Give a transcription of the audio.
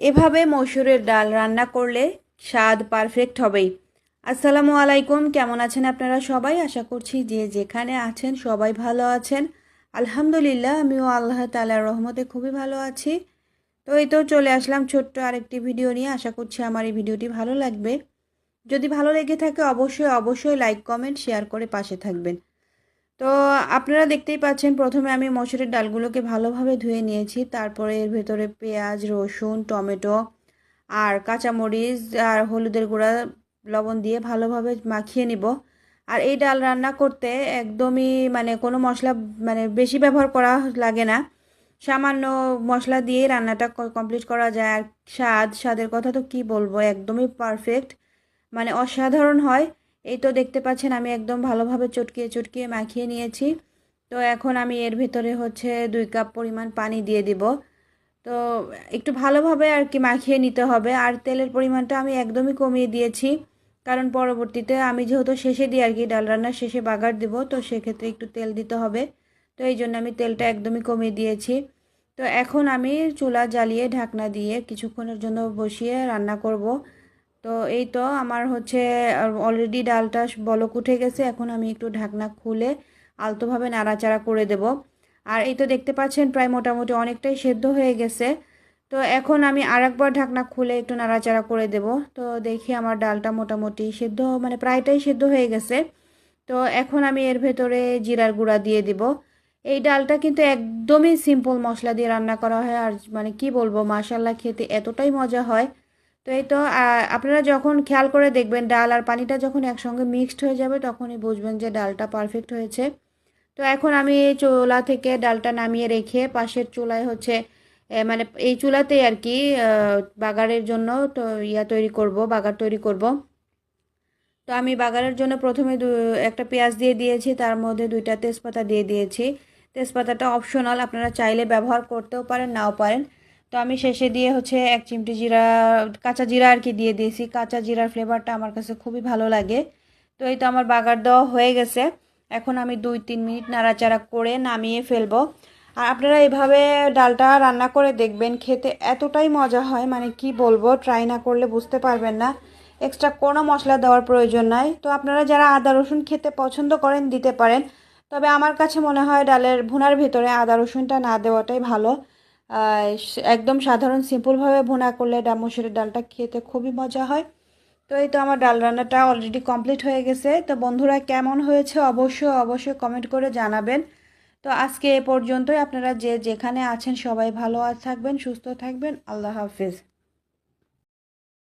এভাবে মসুরের ডাল রান্না করলে স্বাদ পারফেক্ট হবেই। আসসালামু আলাইকুম, কেমন আছেন আপনারা সবাই? আশা করছি যে যেখানে আছেন সবাই ভালো আছেন। আলহামদুলিল্লাহ, আমিও আল্লাহ তালার রহমতে খুবই ভালো আছি। তো এই তো চলে আসলাম ছোট্ট আরেকটি ভিডিও নিয়ে। আশা করছি আমার এই ভিডিওটি ভালো লাগবে। যদি ভালো লেগে থাকে অবশ্যই অবশ্যই লাইক কমেন্ট শেয়ার করে পাশে থাকবেন। তো আপনারা দেখতেই পাচ্ছেন, প্রথমে আমি মসুরের ডালগুলোকে ভালোভাবে ধুয়ে নিয়েছি। তারপরে এর ভেতরে পেঁয়াজ, রসুন, টমেটো আর কাঁচামরিচ আর হলুদের গুঁড়া, লবণ দিয়ে ভালোভাবে মাখিয়ে নিব। আর এই ডাল রান্না করতে একদমই মানে কোনো মশলা মানে বেশি ব্যবহার করা লাগে না। সামান্য মশলা দিয়ে রান্নাটা কমপ্লিট করা যায়। আর স্বাদ, স্বাদের কথা তো কি বলব? একদমই পারফেক্ট মানে অসাধারণ হয়। এই তো দেখতে পাচ্ছেন, আমি একদম ভালোভাবে চটকিয়ে চটকিয়ে মাখিয়ে নিয়েছি। তো এখন আমি এর ভেতরে হচ্ছে দুই কাপ পরিমাণ পানি দিয়ে দিব। তো একটু ভালোভাবে আর কি মাখিয়ে নিতে হবে। আর তেলের পরিমাণটা আমি একদমই কমিয়ে দিয়েছি, কারণ পরবর্তীতে আমি যেহেতু শেষে দিই আর কি ডাল রান্নার শেষে বাগার দিব, তো সেক্ষেত্রে একটু তেল দিতে হবে। তো এই জন্য আমি তেলটা একদমই কমিয়ে দিয়েছি। তো এখন আমি চুলা জ্বালিয়ে ঢাকনা দিয়ে কিছুক্ষণের জন্য বসিয়ে রান্না করব। তো এই তো আমার হচ্ছে অলরেডি ডালটা বলক উঠে গেছে, এখন আমি একটু ঢাকনা খুলে আলতোভাবে নাড়াচাড়া করে দেব। আর এই তো দেখতে পাচ্ছেন প্রায় মোটামুটি অনেকটাই সেদ্ধ হয়ে গেছে। তো এখন আমি আরেকবার ঢাকনা খুলে একটু নাড়াচাড়া করে দেব। তো দেখি আমার ডালটা মোটামুটি সেদ্ধ মানে প্রায়টাই সেদ্ধ হয়ে গেছে। তো এখন আমি এর ভেতরে জিরার গুঁড়া দিয়ে দিব। এই ডালটা কিন্তু একদমই সিম্পল মশলা দিয়ে রান্না করা হয়। আর মানে কি বলব মাশাল্লাহ খেতে এতটাই মজা হয়। তো এই তো আপনারা যখন খেয়াল করে দেখবেন ডাল আর পানিটা যখন একসঙ্গে মিক্সড হয়ে যাবে, তখনই বুঝবেন যে ডালটা পারফেক্ট হয়েছে। তো এখন আমি এই চুলা থেকে ডালটা নামিয়ে রেখে পাশের চুলায় হচ্ছে মানে এই চুলাতেই আর কি বাগারের জন্য তো ইয়া তৈরি করব, বাগার তৈরি করব। তো আমি বাগারের জন্য প্রথমে দু, একটা পেঁয়াজ দিয়ে দিয়েছি, তার মধ্যে দুইটা তেজপাতা দিয়ে দিয়েছি। তেজপাতাটা অপশনাল আপনারা চাইলে ব্যবহার করতেও পারেন, নাও পারেন। তো আমি শেষে দিয়ে হচ্ছে এক চিমটি জিরা, কাঁচা জিরা আর কি দিয়ে দিয়েছি। কাঁচা জিরার ফ্লেভারটা আমার কাছে খুবই ভালো লাগে। তো এই তো আমার বাগার দেওয়া হয়ে গেছে। এখন আমি দুই তিন মিনিট নাড়াচাড়া করে নামিয়ে ফেলব। আর আপনারা এভাবে ডালটা রান্না করে দেখবেন, খেতে এতটাই মজা হয় মানে কি বলব ট্রাই না করলে বুঝতে পারবেন না। এক্সট্রা কোনো মশলা দেওয়ার প্রয়োজন নাই। তো আপনারা যারা আদা, রসুন খেতে পছন্দ করেন, দিতে পারেন। তবে আমার কাছে মনে হয় ডালের ভুনার ভেতরে আদা, রসুনটা না দেওয়াটাই ভালো। একদম সাধারণ সিম্পলভাবে ভোনা করলে ডাল মসুরের ডালটা খেতে খুবই মজা হয়। তো এই তো আমার ডাল রান্নাটা অলরেডি কমপ্লিট হয়ে গেছে। তো বন্ধুরা, কেমন হয়েছে অবশ্যই অবশ্যই কমেন্ট করে জানাবেন। তো আজকে এ পর্যন্তই। আপনারা যে যেখানে আছেন সবাই ভালো থাকবেন, সুস্থ থাকবেন। আল্লাহ হাফিজ।